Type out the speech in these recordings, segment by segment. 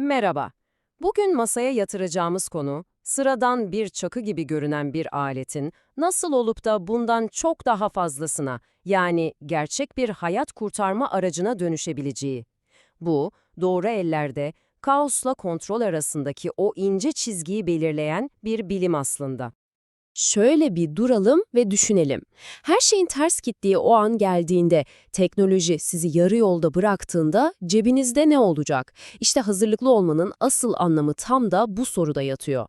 Merhaba. Bugün masaya yatıracağımız konu, sıradan bir çakı gibi görünen bir aletin nasıl olup da bundan çok daha fazlasına, yani gerçek bir hayat kurtarma aracına dönüşebileceği. Bu, doğru ellerde kaosla kontrol arasındaki o ince çizgiyi belirleyen bir bilim aslında. Şöyle bir duralım ve düşünelim. Her şeyin ters gittiği o an geldiğinde, teknoloji sizi yarı yolda bıraktığında cebinizde ne olacak? İşte hazırlıklı olmanın asıl anlamı tam da bu soruda yatıyor.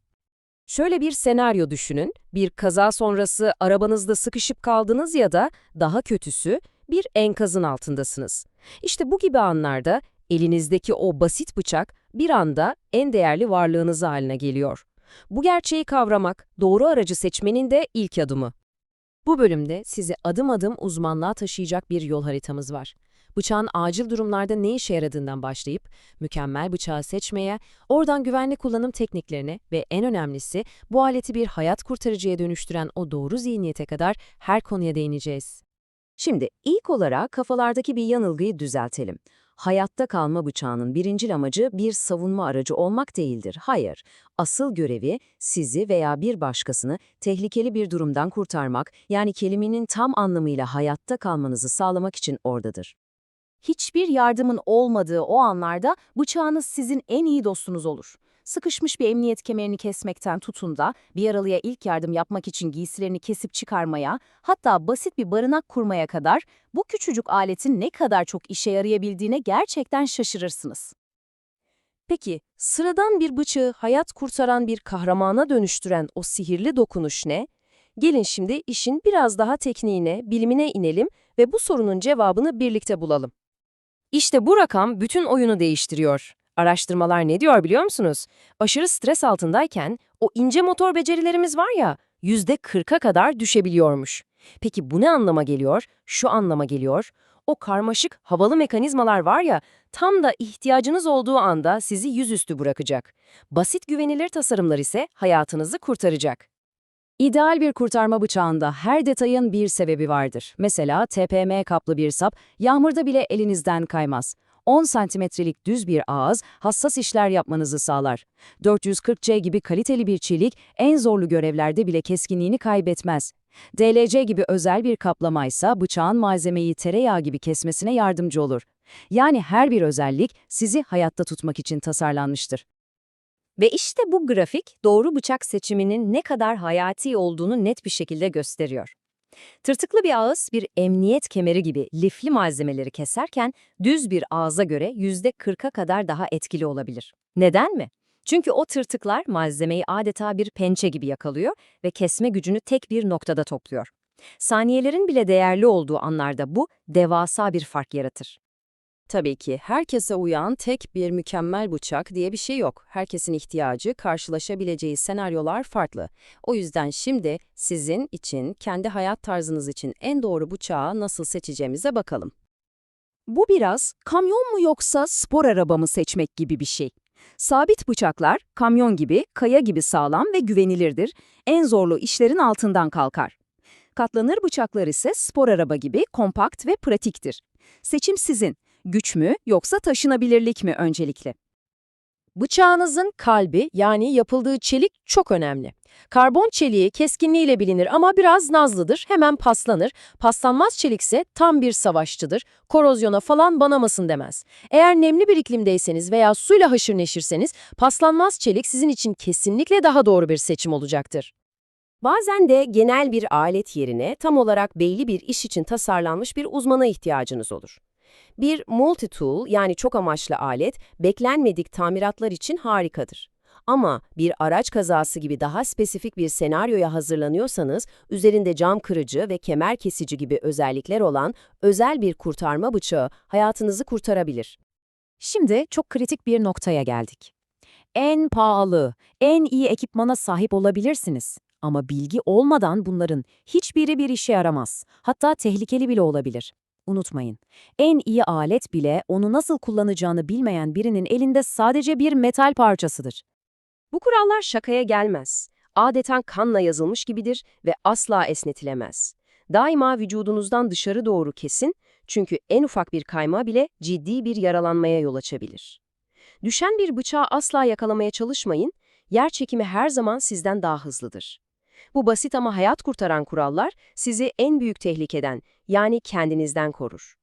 Şöyle bir senaryo düşünün, bir kaza sonrası arabanızda sıkışıp kaldınız ya da daha kötüsü bir enkazın altındasınız. İşte bu gibi anlarda elinizdeki o basit bıçak bir anda en değerli varlığınız haline geliyor. Bu gerçeği kavramak, doğru aracı seçmenin de ilk adımı. Bu bölümde sizi adım adım uzmanlığa taşıyacak bir yol haritamız var. Bıçağın acil durumlarda ne işe yaradığından başlayıp, mükemmel bıçağı seçmeye, oradan güvenli kullanım tekniklerine ve en önemlisi bu aleti bir hayat kurtarıcıya dönüştüren o doğru zihniyete kadar her konuya değineceğiz. Şimdi ilk olarak kafalardaki bir yanılgıyı düzeltelim. Hayatta kalma bıçağının birincil amacı bir savunma aracı olmak değildir. Hayır, asıl görevi sizi veya bir başkasını tehlikeli bir durumdan kurtarmak, yani kelimenin tam anlamıyla hayatta kalmanızı sağlamak için oradadır. Hiçbir yardımın olmadığı o anlarda bıçağınız sizin en iyi dostunuz olur. Sıkışmış bir emniyet kemerini kesmekten tutun da bir yaralıya ilk yardım yapmak için giysilerini kesip çıkarmaya, hatta basit bir barınak kurmaya kadar bu küçücük aletin ne kadar çok işe yarayabildiğine gerçekten şaşırırsınız. Peki, sıradan bir bıçağı hayat kurtaran bir kahramana dönüştüren o sihirli dokunuş ne? Gelin şimdi işin biraz daha tekniğine, bilimine inelim ve bu sorunun cevabını birlikte bulalım. İşte bu rakam bütün oyunu değiştiriyor. Araştırmalar ne diyor biliyor musunuz? Aşırı stres altındayken o ince motor becerilerimiz var ya, %40'a kadar düşebiliyormuş. Peki bu ne anlama geliyor? Şu anlama geliyor. O karmaşık, havalı mekanizmalar var ya, tam da ihtiyacınız olduğu anda sizi yüzüstü bırakacak. Basit güvenilir tasarımlar ise hayatınızı kurtaracak. İdeal bir kurtarma bıçağında her detayın bir sebebi vardır. Mesela TPM kaplı bir sap yağmurda bile elinizden kaymaz. 10 santimetrelik düz bir ağız hassas işler yapmanızı sağlar. 440C gibi kaliteli bir çelik en zorlu görevlerde bile keskinliğini kaybetmez. DLC gibi özel bir kaplamaysa bıçağın malzemeyi tereyağı gibi kesmesine yardımcı olur. Yani her bir özellik sizi hayatta tutmak için tasarlanmıştır. Ve işte bu grafik doğru bıçak seçiminin ne kadar hayati olduğunu net bir şekilde gösteriyor. Tırtıklı bir ağız bir emniyet kemeri gibi lifli malzemeleri keserken düz bir ağza göre %40'a kadar daha etkili olabilir. Neden mi? Çünkü o tırtıklar malzemeyi adeta bir pençe gibi yakalıyor ve kesme gücünü tek bir noktada topluyor. Saniyelerin bile değerli olduğu anlarda bu devasa bir fark yaratır. Tabii ki herkese uyan tek bir mükemmel bıçak diye bir şey yok. Herkesin ihtiyacı, karşılaşabileceği senaryolar farklı. O yüzden şimdi sizin için, kendi hayat tarzınız için en doğru bıçağı nasıl seçeceğimize bakalım. Bu biraz kamyon mu yoksa spor araba mı seçmek gibi bir şey. Sabit bıçaklar kamyon gibi, kaya gibi sağlam ve güvenilirdir. En zorlu işlerin altından kalkar. Katlanır bıçaklar ise spor araba gibi kompakt ve pratiktir. Seçim sizin. Güç mü yoksa taşınabilirlik mi öncelikli? Bıçağınızın kalbi yani yapıldığı çelik çok önemli. Karbon çeliği keskinliğiyle bilinir ama biraz nazlıdır, hemen paslanır. Paslanmaz çelikse tam bir savaşçıdır, korozyona falan banamasın demez. Eğer nemli bir iklimdeyseniz veya suyla haşır neşirseniz paslanmaz çelik sizin için kesinlikle daha doğru bir seçim olacaktır. Bazen de genel bir alet yerine tam olarak belli bir iş için tasarlanmış bir uzmana ihtiyacınız olur. Bir multi-tool yani çok amaçlı alet beklenmedik tamiratlar için harikadır. Ama bir araç kazası gibi daha spesifik bir senaryoya hazırlanıyorsanız, üzerinde cam kırıcı ve kemer kesici gibi özellikler olan özel bir kurtarma bıçağı hayatınızı kurtarabilir. Şimdi çok kritik bir noktaya geldik. En pahalı, en iyi ekipmana sahip olabilirsiniz. Ama bilgi olmadan bunların hiçbiri bir işe yaramaz. Hatta tehlikeli bile olabilir. Unutmayın, en iyi alet bile onu nasıl kullanacağını bilmeyen birinin elinde sadece bir metal parçasıdır. Bu kurallar şakaya gelmez. Adeten kanla yazılmış gibidir ve asla esnetilemez. Daima vücudunuzdan dışarı doğru kesin çünkü en ufak bir kayma bile ciddi bir yaralanmaya yol açabilir. Düşen bir bıçağı asla yakalamaya çalışmayın, yer çekimi her zaman sizden daha hızlıdır. Bu basit ama hayat kurtaran kurallar sizi en büyük tehlikeden, yani kendinizden korur.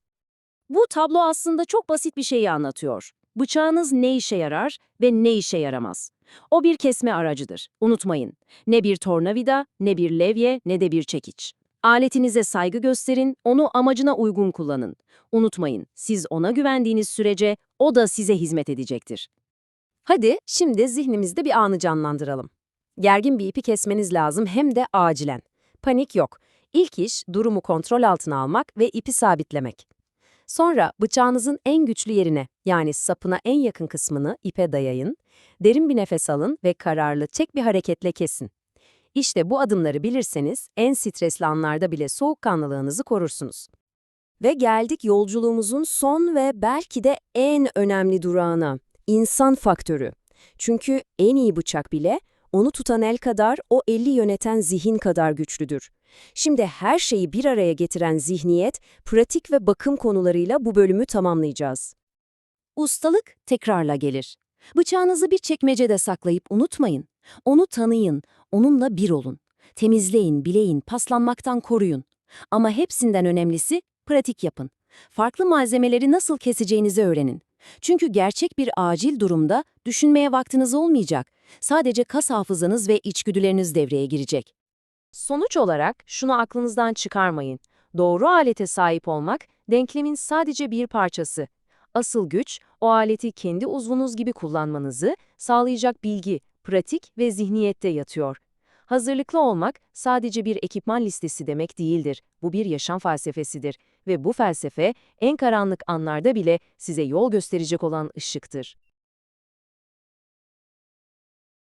Bu tablo aslında çok basit bir şeyi anlatıyor. Bıçağınız ne işe yarar ve ne işe yaramaz. O bir kesme aracıdır. Unutmayın. Ne bir tornavida, ne bir levye, ne de bir çekiç. Aletinize saygı gösterin, onu amacına uygun kullanın. Unutmayın, siz ona güvendiğiniz sürece o da size hizmet edecektir. Hadi şimdi zihnimizde bir anı canlandıralım. Gergin bir ipi kesmeniz lazım hem de acilen. Panik yok. İlk iş durumu kontrol altına almak ve ipi sabitlemek. Sonra bıçağınızın en güçlü yerine yani sapına en yakın kısmını ipe dayayın, derin bir nefes alın ve kararlı tek bir hareketle kesin. İşte bu adımları bilirseniz en stresli anlarda bile soğukkanlılığınızı korursunuz. Ve geldik yolculuğumuzun son ve belki de en önemli durağına, insan faktörü. Çünkü en iyi bıçak bile onu tutan el kadar o eli yöneten zihin kadar güçlüdür. Şimdi her şeyi bir araya getiren zihniyet, pratik ve bakım konularıyla bu bölümü tamamlayacağız. Ustalık tekrarla gelir. Bıçağınızı bir çekmecede saklayıp unutmayın. Onu tanıyın, onunla bir olun. Temizleyin, bileyin, paslanmaktan koruyun. Ama hepsinden önemlisi pratik yapın. Farklı malzemeleri nasıl keseceğinizi öğrenin. Çünkü gerçek bir acil durumda düşünmeye vaktiniz olmayacak. Sadece kas hafızanız ve içgüdüleriniz devreye girecek. Sonuç olarak şunu aklınızdan çıkarmayın. Doğru alete sahip olmak denklemin sadece bir parçası. Asıl güç, o aleti kendi uzvunuz gibi kullanmanızı sağlayacak bilgi, pratik ve zihniyette yatıyor. Hazırlıklı olmak sadece bir ekipman listesi demek değildir. Bu bir yaşam felsefesidir ve bu felsefe en karanlık anlarda bile size yol gösterecek olan ışıktır.